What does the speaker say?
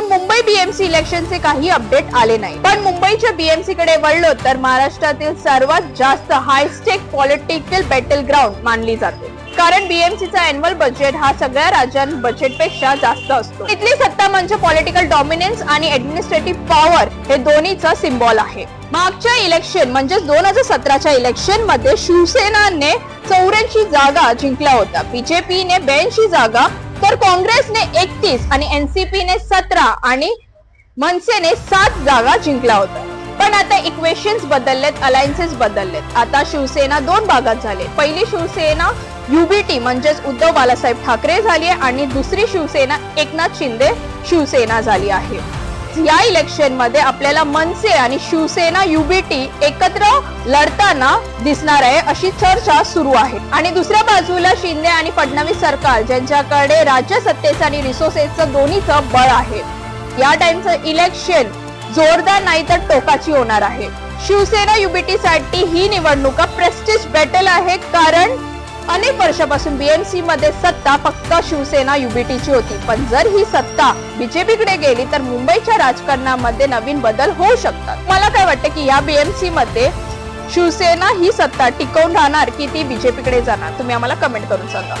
अजून मुंबई बीएमसी इलेक्शनचे काही अपडेट आले नाही. पण मुंबईच्या बीएमसी कडे वळलो तर महाराष्ट्रातील सर्वात जास्त हायस्टेक पॉलिटिकल बॅटल ग्राउंड मानली जाते. कारण बीएमसीचा अॅन्युअल बजेट हा सगळ्या राज्यां बजेटपेक्षा जास्त असतो. इथली सत्ता म्हणजे पॉलिटिकल डॉमिनन्स आणि ऍडमिनिस्ट्रेटिव्ह पॉवर हे दोन्हीचा सिम्बॉल आहे. मागच्या इलेक्शन म्हणजे दोन हजार सतराच्या इलेक्शनमध्ये शिवसेनाने चौऱ्याऐंशी जागा जिंकल्या होत्या. बीजेपीने ब्याऐंशी जागा तर काँग्रेसने एकतीस आणि एनसीपीने सतरा आणि मनसेने सात जागा जिंकल्या होत्या. पण आता इक्वेशन्स बदललेत अलायन्सेस बदललेत. आता शिवसेना दोन भागात झाले. पहिली शिवसेना युबीटी म्हणजेच उद्धव बालासाहेब ठाकरे झाली आहे आणि दुसरी शिवसेना एकनाथ शिंदे शिवसेना झाली आहे. या इलेक्शनमध्ये आपल्याला मनसे आणि शिवसेना युबीटी एकत्र लढताना दिसणार आहे अशी चर्चा सुरू आहे. आणि दुसऱ्या बाजूला शिंदे आणि फडणवीस सरकार ज्यांच्याकडे राज्य सत्तेचं आणि रिसोर्सेसचं दोन्हीचं बळ आहे. या टाइमचं इलेक्शन जोरदार नाही तर टोकाची होणार आहे. शिवसेना युबीटी साठी ही निवडणुका प्रेस्टिज बॅटल आहे कारण अनेक वर्षापासून बीएमसी मध्ये सत्ता फक्त शिवसेना युबीटीची होती. पण जर ही सत्ता बीजेपीकडे गेली तर मुंबईच्या राजकारणामध्ये नवीन बदल होऊ शकतात. मला काय वाटतं की या बीएमसी मध्ये शिवसेना ही सत्ता टिकवून राहणार की ती बीजेपीकडे जाणार? तुम्ही आम्हाला कमेंट करून सांगा.